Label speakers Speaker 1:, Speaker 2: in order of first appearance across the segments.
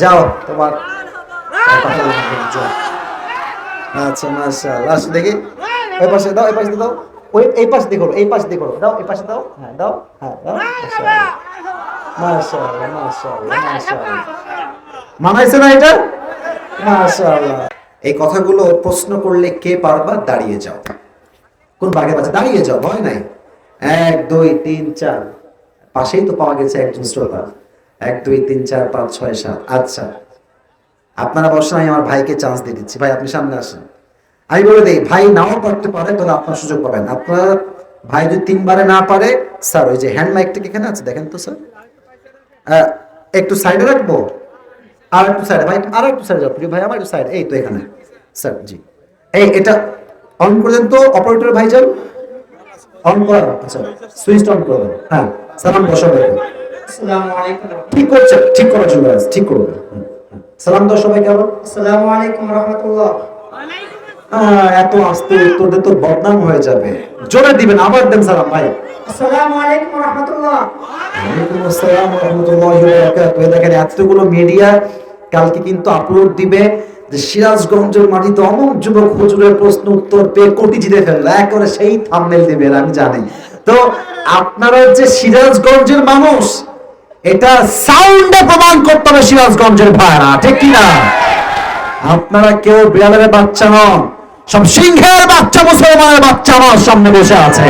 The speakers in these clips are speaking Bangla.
Speaker 1: যাও, তোমার। আচ্ছা মাশাআল্লাহ। আসো দেখি। ওই পাশে দাও, এই পাশে দাও। ওই, এই পাশে দিয়ে করো, এই পাশে দিয়ে করো। দাও, এই পাশে দাও। হ্যাঁ দাও হ্যাঁ মানাইছে না এটা? মাশাআল্লাহ। এই কথাগুলো প্রশ্ন করলে কে পারবা? দাঁড়িয়ে যাও। কোন বাঘের বাচ্চা? দাঁড়িয়ে যাও, ভয় নাই। এক, দুই, তিন, চার। পাশেই তো পাওয়া গেছে একজন শ্রোতা। এক, দুই, তিন, চার, পাঁচ, ছয়, সাত। আচ্ছা। আপনারা বসেন, আমি আমার ভাইকে চান্স দিয়ে দিচ্ছি। ভাই, আপনি সামনে আসেন। আমি বলে দিই, ভাই নাও পারতে পারে, তাহলে আপনার সুযোগ পাবেন। আপনার ভাই যদি তিনবারে না পারে স্যার ওই যে হ্যান্ড মাইকটা এখানে আছে? দেখেন তো স্যার একটু সাইডে রাখব? আর একটু সাইডে ভাই, আর একটু সাইডে যাও ভাই, আমার একটু সাইড এই তো এখানে। স্যার জি। এই, এটা অন করে তো অপারেটর ভাই যান অন করা আচ্ছা। সুইচ অন করে হ্যাঁ সালাম দর্শক
Speaker 2: আসসালামু আলাইকুম
Speaker 1: ঠিক করছে ঠিক ঠিক করবে। সালাম দাও সবাইকে আবার
Speaker 2: আসসালামু আলাইকুম রহমতুল্লাহ।
Speaker 1: এত আস্তে উত্তর দিয়ে বদনাম হয়ে যাবে। জোরে দিবেন আবার দেন সালাম ভাই।
Speaker 2: আসসালামু আলাইকুম রহমতুল্লাহ।
Speaker 1: ওয়ালাইকুম আসসালাম ওয়া রাহমাতুল্লাহি ওয়া বারাকাতুহু। দেখেন এতগুলো মিডিয়া কালকে কিন্তু আপলোড দিবে যে সিরাজগঞ্জের মাটিতে অমুক যুবক হুজুরের প্রশ্ন উত্তর পেয়ে কোটি জিতে ফেলল। একেবারে সেই থাম্বনেল দিবেন আমি জানি। তো আপনারা যে সিরাজগঞ্জের মানুষ এটা সাউন্ডে প্রমাণ করতে হবে সিরাজগঞ্জের ভাইরা, ঠিক কি না আপনারা কেউ বিড়ালের বাচ্চা নন সব সিংহের বাচ্চা, মুসলমানের বাচ্চা আমার সামনে বসে আছে।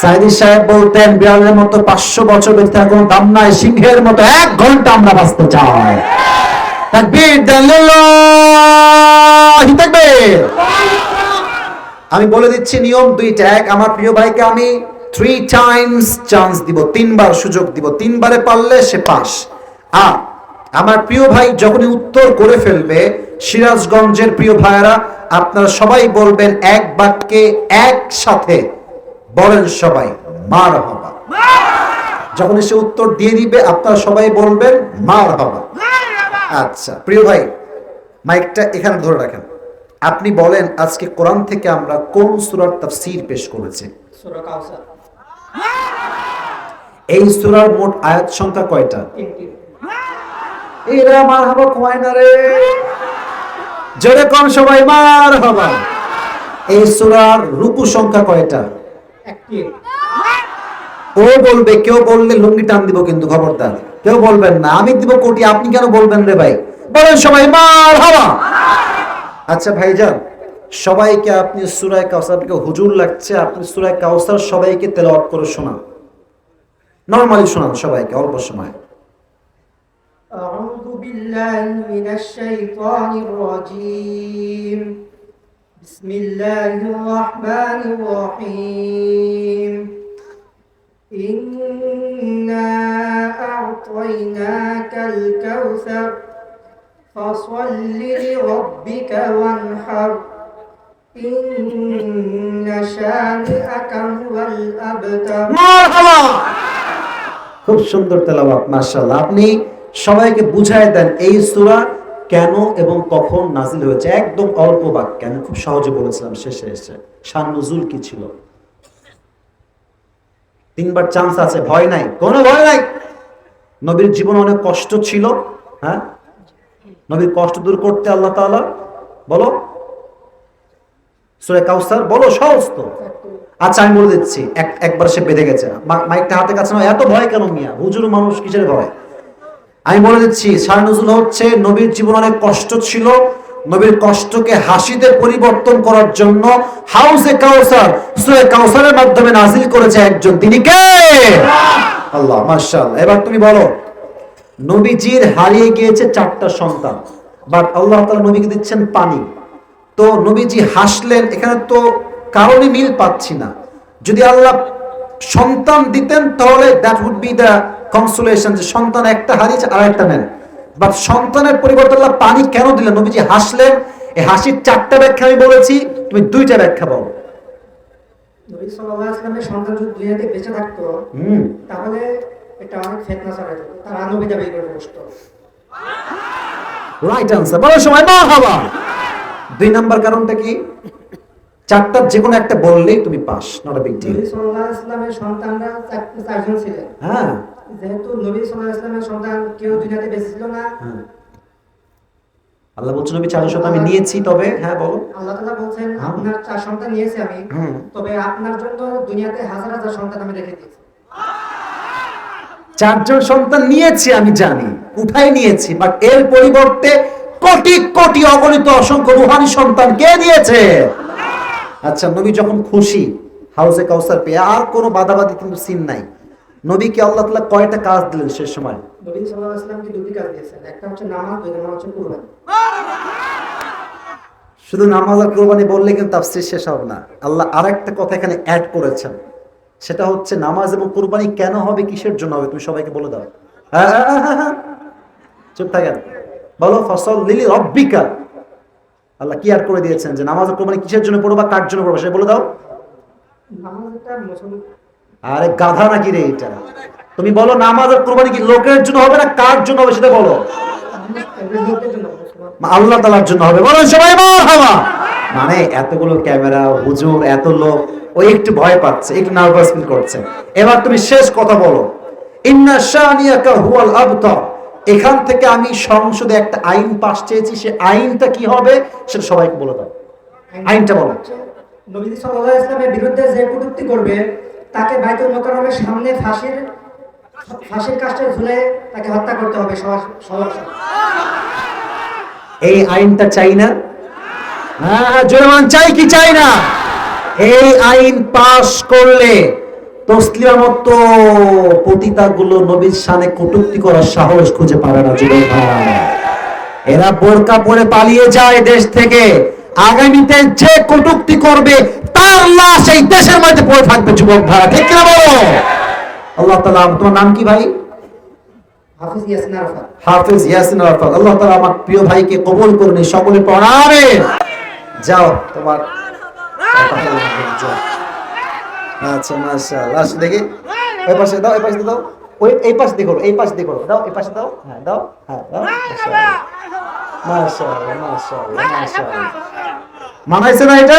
Speaker 1: সাইদি সাহেব বলতেন, বিড়ালের মতো পাঁচশো বছর বেঁচে থাকার কোনো দাম নাই, সিংহের মতো এক ঘণ্টা আমরা বাঁচতে চাই। তাকবীর দেন লিল্লাহি তাকবীর। আমি বলে দিচ্ছি নিয়ম দুইটা, এক, আমার প্রিয় ভাইকে আমি থ্রি টাইমস চান্স দিব, তিনবার সুযোগ দিব, তিনবারে পারলে সে পাস। আর আমার প্রিয় ভাই যখনই উত্তর করে ফেলবে, সিরাজগঞ্জের প্রিয় ভাইয়েরা, আপনারা সবাই বলবেন এক বাক্যে একসাথে বলেন সবাই মার হবা যখন সে উত্তর দিয়ে দিবে, আপনারা সবাই বলবেন মার হবা আচ্ছা প্রিয় ভাই, মাইকটা এখানে ধরে রাখেন। আপনি বলেন, আজকে কোরআন থেকে আমরা কোন সূরার তাফসীর পেশ করেছি?
Speaker 2: সূরা কাউসার।
Speaker 1: এই সূরার মোট আয়াত সংখ্যা কয়টা? এরা মার হবা কমায় না রে। জোরে কম সবাই মার হবা এই সূরার রুকু সংখ্যা কয়টা? ও বলবে, কেউ বললে লুঙ্গি টান দিব কিন্তু, খবরদার। কেউ বলবেন না, আমি দিব কোটি, আপনি কেন বলবেন রে ভাই? বলেন সবাই মার হওয়া আচ্ছা ভাইজান সবাইকে আপনি সুরায় কাউসার আপনাকে হুজুর লাগছে আপনি সুরায় কাউসার সবাইকে তেলাওয়াত করে শোনান নর্মালি শোনান সবাইকে অল্প সময়
Speaker 2: أعوذ بالله من الشيطان الرجيم بسم الله الرحمن الرحيم إنا أعطيناك الكوثر فصل لربك وانحر
Speaker 1: খুব সুন্দর তেলাওয়াত, মাশাআল্লাহ। আপনি সবাইকে বুঝায় দেন এই সূরা কেন এবং কখন নাজিল হয়েছে। একদম অল্প বাক্যে, আমি খুব সহজে বলেছিলাম, শেষে এসে। শান নজুল কি ছিল? তিনবার চান্স আছে, ভয় নাই। কোনো ভয় নাই? নবীর জীবন অনেক কষ্ট ছিল হ্যাঁ? নবীর কষ্ট দূর করতে আল্লাহ তাআলা, বলো। সূরা কাউসার বলো সহজ তো আচ্ছা আমি বলে দিচ্ছি এক একবার সে বেঁধে গেছে মাইকটা হাতে কাছে না এত ভয় কেন মিয়া? হুজুর মানুষ কিসের ভয়? আমি বলে দিচ্ছি নজরুল হচ্ছে নবীর জীবন অনেক কষ্ট ছিল। নবীর কষ্টকে হাসিতে পরিবর্তন করার জন্য হাউসে কাউসার সুরে কাউসারের মাধ্যমে নাজিল করেছে একজন। তিনি কে? আল্লাহ মাশাআল্লাহ। এবার তুমি বলো নবীজির হারিয়ে গিয়েছে চারটা সন্তান বাট আল্লাহ তাআলা নবীকে দিচ্ছেন পানি। তো নবীজি হাসলেন এখানে তো কারণে মিল পাচ্ছি না। যদি আল্লাহ সন্তান দিতেন তাহলে that would be the consolation যে সন্তান একটা হারিয়েছে আর একটা নেন বাট সন্তানের পরিবর্তে আল্লাহ পানি কেন দিলেন? নবীজি হাসলেন এই হাসির চারটা ব্যাখ্যা আমি বলেছি তুমি দুইটা ব্যাখ্যা বলো।
Speaker 2: নবী সাল্লাল্লাহু আলাইহি ওয়াসাল্লামের সন্তান যদি দুনিয়াতে বেঁচে থাকতো
Speaker 1: হুম।
Speaker 2: তাহলে এটা অনেক ফেতনা ছড়াইতো। তারা নবী দাবি করে বসতো।
Speaker 1: রাইট আনসার বলো সময় না হবা। দুই নাম্বার কারণটা কি? চারটার যে কোনো একটা বললেই তুমি পাস নট বিগ ডিল
Speaker 2: সন্তানরা চারজন ছিলেন।
Speaker 1: হ্যাঁ।
Speaker 2: যেহেতু নবী সাল্লাহ ইসলামের সন্তান কেউ দুনিয়াতে বেঁচে ছিল না।
Speaker 1: হ্যাঁ। আল্লাহ বলছেন নবী চার সন্তান আমি নিয়েছি তবে হ্যাঁ বলো।
Speaker 2: আল্লাহ তাআলা বলছেন
Speaker 1: হ্যাঁ।
Speaker 2: আপনার চার সন্তান নিয়েছি আমি তবে আপনার জন্য দুনিয়াতে হাজার হাজার সন্তান আমি রেখে দিয়েছি।
Speaker 1: চারজন সন্তান নিয়েছি আমি জানি। উঠাই নিয়েছি বাট এর পরিবর্তে কোটি কোটি অগণিত অসংখ্য রুহানি সন্তান কে দিয়েছে? আচ্ছা নবী যখন খুশি হাউসে কাউসার পেয়ে আর কোনো বাধাবাধি কিন্তু সিন নাই। নবীকে আল্লাহ তাআলা কয়টা কাজ দিলেন সে সময়?
Speaker 2: নবী সাল্লাহ দুটি কাজ দিয়েছেন। একটা হচ্ছে নামাজ হচ্ছে কুরবানি।
Speaker 1: শুধু নামাজ আর কোরবানি বললে কিন্তু তাফসীর শেষ হবে না। আল্লাহ আরেকটা কথা এখানে অ্যাড করেছেন। সেটা হচ্ছে নামাজ এবং কোরবানি কেন হবে কিসের জন্য হবে তুমি সবাইকে বলে দাও। হ্যাঁ, হ্যাঁ, হ্যাঁ, হ্যাঁ। চুপ থাকেন। বলো ফসল লিলি রব্বিকা আল্লাহ কি অ্যাড করে দিয়েছেন? যে নামাজ আর কোরবানি কিসের জন্য পড়ব বা কার জন্য পড়ব সেটা বলে দাও। আরে গাধা নাকি রে এটা? তুমি বলো নামাজ আর কোরবানি কি লোকের জন্য হবে না কার জন্য হবে সেটা বলো? আল্লাহ তালার জন্য হবে। বলো সবাই মারহাবা! মানে এতগুলো ক্যামেরা হুজুর এত লোক ওই একটু ভয় পাচ্ছে একটু নার্ভাস ফিল করছে। এবার তুমি শেষ কথা বলো। ইন্না শানিয়াকা হুয়াল আবতার। এখান থেকে আমি সংসদে একটা আইন পাশ চেয়েছি সে আইনটা কি হবে সেটা সবাইকে বলে দাও। আইনটা বলো।
Speaker 2: নবী সাল্লাল্লাহু আলাইহি ইসলামের বিরুদ্ধে যে কটূক্তি করবে তাকে বাইতুল মোকাররমের সামনে ফাঁসির ফাঁসির কাষ্টে ঝুলে তাকে হত্যা করতে হবে সবার সবার।
Speaker 1: এই আইনটা চাই না? হ্যাঁ জোরমান চাই কি চাই না? এই আইন পাশ করলে তসলিমার মতো পতিতাগুলো নবীর কটূক্তি করার সাহস খুঁজে পাবে না ভাই। এরা বোরকা পরে পালিয়ে যায় দেশ থেকে। আগামীতে যে কটূক্তি করবে তার লাশ এই দেশের মধ্যে পড়ে থাকবে যুবক ঠিক কিনা বলো? আল্লাহ তাআলা তোমার নাম কি ভাই?
Speaker 2: হাফিজ ইয়াসিন আরাফাত।
Speaker 1: হাফিজ ইয়াসিন আরাফাত। আল্লাহ তাআলা আমার প্রিয় ভাইকে কবুল করুন সকলে প্রণামে যাও তোমার আচ্ছা মাশাআল্লাহ। দেখি। ওই পাশে দাও এই পাশে দাও। ওই এই পাশে দেখো এই পাশে দেখো দাও এই পাশে দাও। হ্যাঁ দাও হ্যাঁ দাও। মাশাআল্লাহ মাশাআল্লাহ মাশাআল্লাহ। মানাইছে না এটা?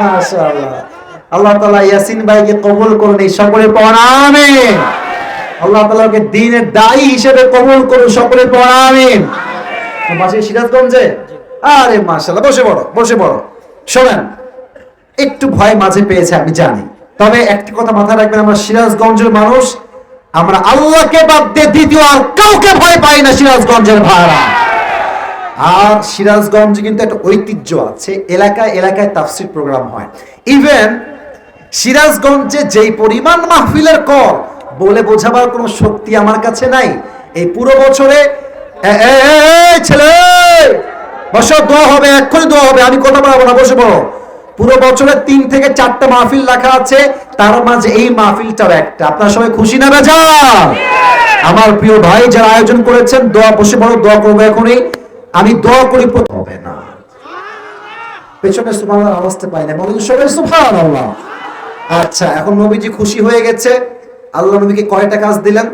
Speaker 1: মাশাআল্লাহ। আল্লাহ তাআলা ইয়াসিন ভাইকে কবুল করুন এই সকলে প্রণামে আল্লাহ তাআলাকে দ্বীনের দায়ী হিসেবে কবুল করুন সকলের পর আমিন। সিরাজগঞ্জে? আরে মাশাআল্লাহ বসে পড়ো বসে পড়ো। শোনেন একটু ভয় মাঝে পেয়েছে, আমি জানি। তবে একটা কথা মাথায় রাখবেন, আমরা সিরাজগঞ্জের মানুষ, আমরা আল্লাহকে বাদ দিয়ে দ্বিতীয় আর কাউকে ভয় পাই না সিরাজগঞ্জের ভাড়া আর সিরাজগঞ্জে কিন্তু একটা ঐতিহ্য আছে, এলাকায় এলাকায় তাফসির প্রোগ্রাম হয়। ইভেন সিরাজগঞ্জে যেই পরিমাণ মাহফিলের কর, বলে বোঝাবার কোনো শক্তি আমার কাছে নাই। এই পুরো বছরে ছেলে! বসো, দোয়া হবে, এক্ষুনি দোয়া হবে, আমি কথা বলব না, বসে পড়ো। পুরো বছরে তিন থেকে চারটা মাহফিল রাখা আছে, তার মাঝে এই মাহফিলটাও একটা। আপনার সবাই খুশি না বেজা আমার প্রিয় ভাই যারা আয়োজন করেছেন, দোয়া বসে বড় দোয়া করব এখনই। আমি দোয়া করি হবে না। পেছনে সুবহান আওয়াজটা পাই না সবাই আল্লাহ আচ্ছা এখন নবীজি খুশি হয়ে গেছে। আল্লাহ নবীকে কয়টা কাজ দিলেন?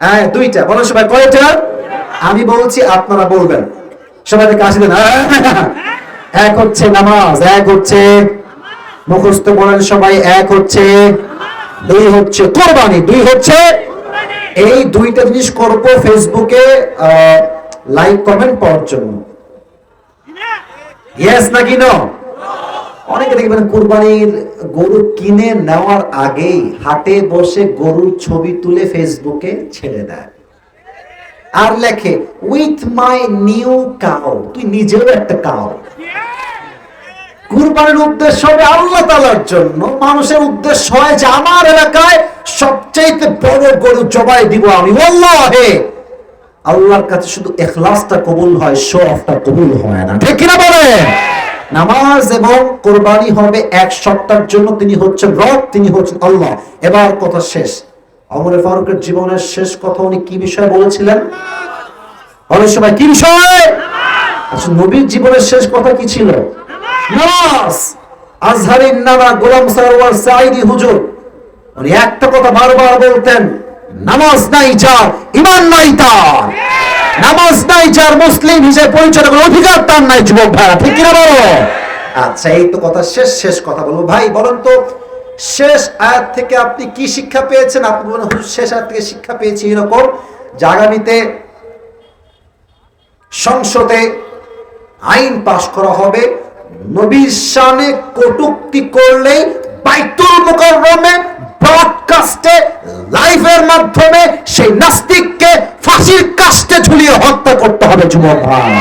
Speaker 1: হ্যাঁ দুইটা। বলেন সবাই, কয়টা? আমি বলছি, আপনারা বলবেন। সবাই কাশি দেন হ্যাঁ। এক হচ্ছে নামাজ, এক হচ্ছে মুখস্থ বলেন সবাই, এক হচ্ছে দুই হচ্ছে কোরবানি, দুই হচ্ছে এই দুইটা জিনিস করব ফেসবুকে লাইক কমেন্ট পাওয়ার জন্য। ইয়েস নাকি অনেকে দেখবেন কুরবানির গরু কিনে নেওয়ার আগেই হাটে বসে গরুর ছবি তুলে ফেসবুকে ছেড়ে দেয়। আর লেখে উইথ মাই নিউ কাউ তুই নিজেও একটা কাউ কুরবানির উদ্দেশ্য হবে আল্লাহ তালার জন্য। মানুষের উদ্দেশ্য হয় যে আমার এলাকায় সবচাইতে বড় গরু জবাই দিব আমি। হে আল্লাহর কাছে শুধু এখলাসটা কবুল হয় শো অফটা কবুল হয় না। ঠিক কিনা বলে নামাজ এবং কোরবানি হবে এক সপ্তাহের জন্য, তিনি হচ্ছেন রব, তিনি হচ্ছেন আল্লাহ। এবার কথা শেষ। অমরে ফারুকের জীবনের শেষ কথা উনি কি বিষয়ে বলেছিলেন? অনেক সময় কি বিষয়? আচ্ছা নবীর জীবনের শেষ কথা কি ছিল? নামাজ। নামা গোলাম সারওয়ার সাইদি হুজুর, উনি একটা কথা বারবার বলতেন, নামাজ নাই যার ইমান নাই তার। নামাজ নাই যার, মুসলিম হিসেবে পরিচয় করার অধিকার তার নাই, যুবক ভাইরা, ঠিক কিনা বলো? আচ্ছা এই তো কথা শেষ শেষ কথা বলব ভাই, বলেন তো, শেষ আয়াত থেকে আপনি কি শিক্ষা পেয়েছেন? আপনি বলেন শেষ আয়াত থেকে শিক্ষা পেয়েছি এরকম যে আগামীতে সংসদে আইন পাশ করা হবে নবীর শানে কটুক্তি করলে বাইতুল মুকাররমে ব্রডকাস্টে লাইভের মাধ্যমে সেই নাস্তিককে ফাঁসির কাস্টে ঝুলিয়ে হত্যা করতে হবে যুবক ভাই